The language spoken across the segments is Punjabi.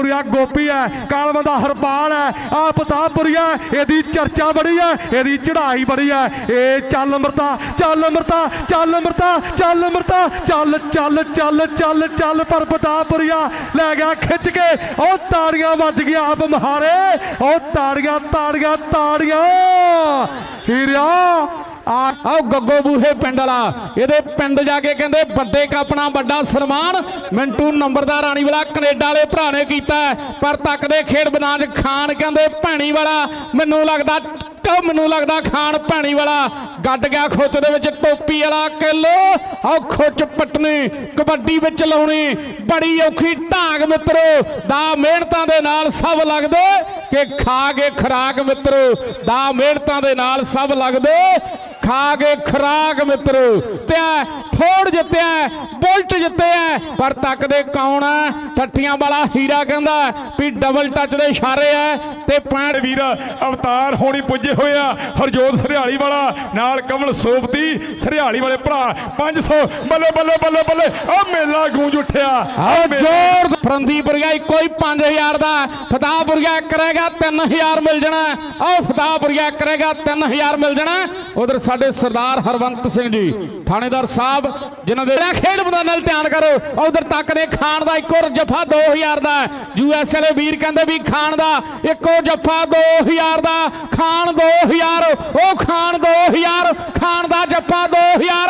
ਫਤਿਹਪੁਰੀਆ ਗੋਪੀ ਹੈ, ਕਾਲਵੰਦਾ ਹਰਪਾਲ ਹੈ ਆ ਪਤਾਪੁਰੀਆ ਇਹਦੀ ਚਰਚਾ ਬੜੀ ਹੈ, ਇਹਦੀ ਚੜ੍ਹਾਈ ਬੜੀ ਹੈ, ਇਹ ਚੱਲ ਮਰਤਾ ਚੱਲ ਮਰਤਾ ਚੱਲ ਮਰਤਾ ਚੱਲ ਮਰਤਾ, ਚੱਲ ਚੱਲ ਚੱਲ ਚੱਲ ਚੱਲ ਪਰ ਪਤਾਪੁਰੀਆ ਲੈ ਗਿਆ ਖਿੱਚ ਕੇ, ਉਹ ਤਾੜੀਆਂ ਵੱਜ ਗਿਆ ਆਪ ਮਹਾਰੇ, ਉਹ ਤਾੜੀਆਂ ਤਾੜੀਆਂ ਤਾੜੀਆਂ, ਹੀਰਿਆ ਆਓ ਗੱਗੋ ਬੂਹੇ ਪਿੰਡ ਵਾਲਾ। ਇਹਦੇ ਪਿੰਡ ਜਾ ਕੇ ਕਹਿੰਦੇ, ਵੱਡੇ ਕੱਪਣਾ, ਵੱਡਾ ਸਨਮਾਨ। ਮਿੰਟੂ ਨੰਬਰਦਾਰ ਰਾਣੀ ਵਾਲਾ ਕੈਨੇਡਾ ਵਾਲੇ ਭਰਾ ਨੇ ਕੀਤਾ ਹੈ। ਪਰ ਤੱਕਦੇ ਖੇਡ ਬਨਾਜ ਖਾਨ ਕਹਿੰਦੇ, ਭੈਣੀ ਵਾਲਾ। ਮੈਨੂੰ ਲੱਗਦਾ, ਟ- ਮੈਨੂੰ ਲੱਗਦਾ ਖਾਨ ਭੈਣੀ ਵਾਲਾ। ਗੱਡ ਗਿਆ ਖੁੱਚ ਦੇ ਵਿੱਚ ਟੋਪੀ ਵਾਲਾ ਕਿਲੋ। ਆਓ ਖੁੱਚ ਪਟਣੀ, ਕਬੱਡੀ ਵਿੱਚ ਲਾਉਣੀ। ਬੜੀ ਔਖੀ ਢਾਂਗ ਮਿੱਤਰੋ, ਦਾ ਮਿਹਨਤਾਂ ਦੇ ਨਾਲ ਸਭ ਲੱਗਦੇ ਕਿ ਖਾ ਕੇ ਖਰਾਕ ਮਿੱਤਰੋ, ਦਾ ਮਿਹਨਤਾਂ ਦੇ ਨਾਲ ਸਭ ਲੱਗਦੇ ਖਾ ਕੇ ਖਰਾਕ ਮਿੱਤਰੋ ਐ ਫੋੜ ਜਿੱਤਿਆ ਬੁਲਟ ਜਿੱਤਿਆ ਪਰ ਤੱਕਦੇ ਕੌਣ ਐ ਠੱਠੀਆਂ ਵਾਲਾ ਹੀਰਾ ਕਹਿੰਦਾ ਵੀ ਡਬਲ ਟੱਚ ਦੇ ਇਸ਼ਾਰੇ ਐ ਤੇ ਪੈਂਟ ਵੀਰ ਅਵਤਾਰ ਹੋਣੀ ਪੁੱਜੇ ਹੋਇਆ ਹਰਜੋਤ ਸਰਿਆਲੀ ਵਾਲਾ ਨਾਲ ਕਮਲ ਸੋਫਤੀ ਸਰਿਆਲੀ ਵਾਲੇ ਭਰਾ 500 ਬੱਲੇ ਬੱਲੇ ਬੱਲੇ ਬੱਲੇ ਆ ਮੇਲਾ ਗੂੰਜ ਉੱਠਿਆ ਆਓ ਜ਼ੋਰ ਫਰੰਦੀਪੁਰੀਆ ਇੱਕੋ ਹੀ 5000 ਦਾ ਫਤਾਹਪੁਰੀਆ ਕਰੇਗਾ 3000 ਮਿਲ ਜਾਣਾ ਆਓ ਫਤਾਹਪੁਰੀਆ ਕਰੇਗਾ 3000 ਮਿਲ ਜਾਣਾ ਉਧਰ ਸਾਡੇ ਸਰਦਾਰ ਹਰਵੰਤ ਸਿੰਘ ਜੀ, ਥਾਣੇਦਾਰ ਸਾਹਿਬ, ਜਿਨ੍ਹਾਂ ਦੇ ਖੇਡ ਮੈਦਾਨ ਨਾਲ ਧਿਆਨ ਕਰੋ। ਉਧਰ ਤੱਕ ਦੇ ਖਾਨ ਦਾ ਇੱਕੋ ਜਫਾ 2000 ਦਾ ਯੂਐਸ ਵਾਲੇ ਵੀਰ ਕਹਿੰਦੇ ਵੀ ਖਾਨ ਦਾ ਇੱਕੋ ਜਫਾ 2000 ਦਾ। ਖਾਨ 2000 ਉਹ ਖਾਨ 2000 ਖਾਨ ਦਾ ਜਫਾ 2000 2000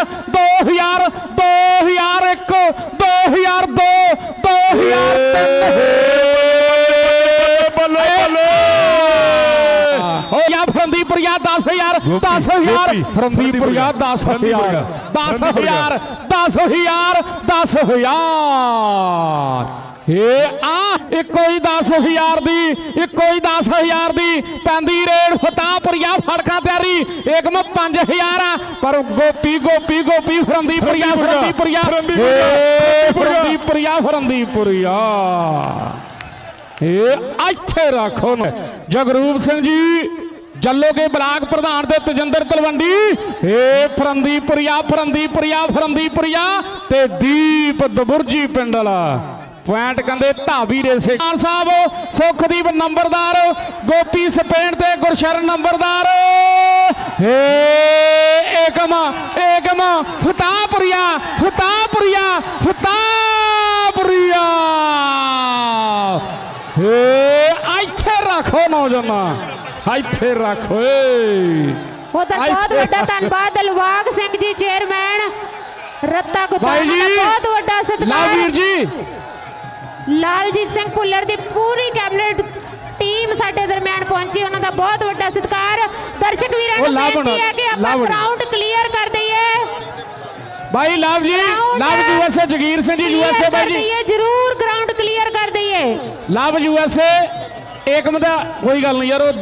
ਗਿਆ ਫਰੰਦੀਪੁਰੀਆ 10000 10000 ਗੋਪੀ, ਫਰੰਦੀਪੁਰੀਆ 10000 ਫਰੰਦੀਪੁਰੀਆ, 10000 10000 10000 ਏ ਆ ਇੱਕੋ ਹੀ 10000 ਦੀ ਇੱਕੋ ਹੀ 10000 ਦੀ ਪੈਂਦੀ ਰੇਡ ਫਤਾਹਪੁਰੀਆ ਫੜਕਾ ਤਿਆਰੀ। ਏਕਮ 5000 ਆ। ਪਰ ਗੋਪੀ ਗੋਪੀ ਗੋਪੀ ਫਰੰਦੀਪੁਰੀਆ ਫਰੰਦੀਪੁਰੀਆ ਫਰੰਦੀਪੁਰੀਆ, ਏ, ਫਰੰਦੀਪੁਰੀਆ। ਇਹ ਇੱਥੇ ਰੱਖੋ ਜਗਰੂਪ ਸਿੰਘ ਜੀ ਜੱਲੋਗੇ ਬਲਾਕ ਪ੍ਰਧਾਨ ਤੇ ਤਜਿੰਦਰ ਤਲਵੰਡੀ। ਏ ਫਰੰਦੀਪੁਰੀਆ ਫਰੰਦੀਪੁਰੀਆ ਫਰੰਦੀਪੁਰੀਆ ਤੇ ਦੀਪ ਦਬੁਰਜੀ ਪਿੰਡ ਪੁਆਇੰਟ ਕਹਿੰਦੇ ਧਾਵੀ ਰੇਸੇ ਖਾਨ ਸਾਹਿਬ, ਸੁਖਦੀਪ ਨੰਬਰਦਾਰ, ਗੋਪੀ ਸਪੇਨ ਤੇ ਗੁਰਸ਼ਰਨ ਨੰਬਰਦਾਰ। ਏ ਏਕਮ ਏਕਮ, ਫਤਾਹਪੁਰੀਆ ਫਤਾਹਪੁਰੀਆ ਫਤਾਹਪੁਰੀਆ। ਏ ਇੱਥੇ ਰੱਖੋ ਨੌਜਵਾਨਾਂ। ਇੱਥੇ ਰੱਖੋ ਏ ਉਹਦਾ ਬਹੁਤ ਵੱਡਾ ਧੰਨਵਾਦ ਦਿਲਵਾਗ ਸਿੰਘ ਜੀ ਚੇਅਰਮੈਨ। ਰੱਤਾ ਦਾ ਬਹੁਤ ਵੱਡਾ ਸਤਿਕਾਰ। ਜੀ। ਲਾਲਜੀਤ ਸਿੰਘ ਭੁੱਲਰ ਦੀ ਪੂਰੀ ਕੈਬਨਿਟ ਟੀਮ ਸਾਡੇ ਦਰਮਿਆਨ ਪਹੁੰਚੀ ਉਹਨਾਂ ਦਾ ਬਹੁਤ ਵੱਡਾ ਸਤਿਕਾਰ। ਦਰਸ਼ਕ ਵੀਰਾਂ ਨੂੰ ਬੇਨਤੀ ਹੈ ਕਿ ਆਪਾਂ। ਗਰਾਊਂਡ ਕਲੀਅਰ ਕਰ ਦਈਏ। ਭਾਈ ਲਵ ਜੀ ਲਵ ਯੂਐਸਏ ਜਗੀਰ ਸਿੰਘ ਜੀ ਯੂਐਸਏ ਭਾਈ ਜੀ। ਜਰੂਰ ਗਰਾਊਂਡ ਕਲੀਅਰ ਕਰ ਦਈਏ। ਲਵ ਯੂਐਸਏ ਏਕਮ ਦਾ ਕੋਈ ਗੱਲ ਨਹੀਂ ਯਾਰ ਉਹ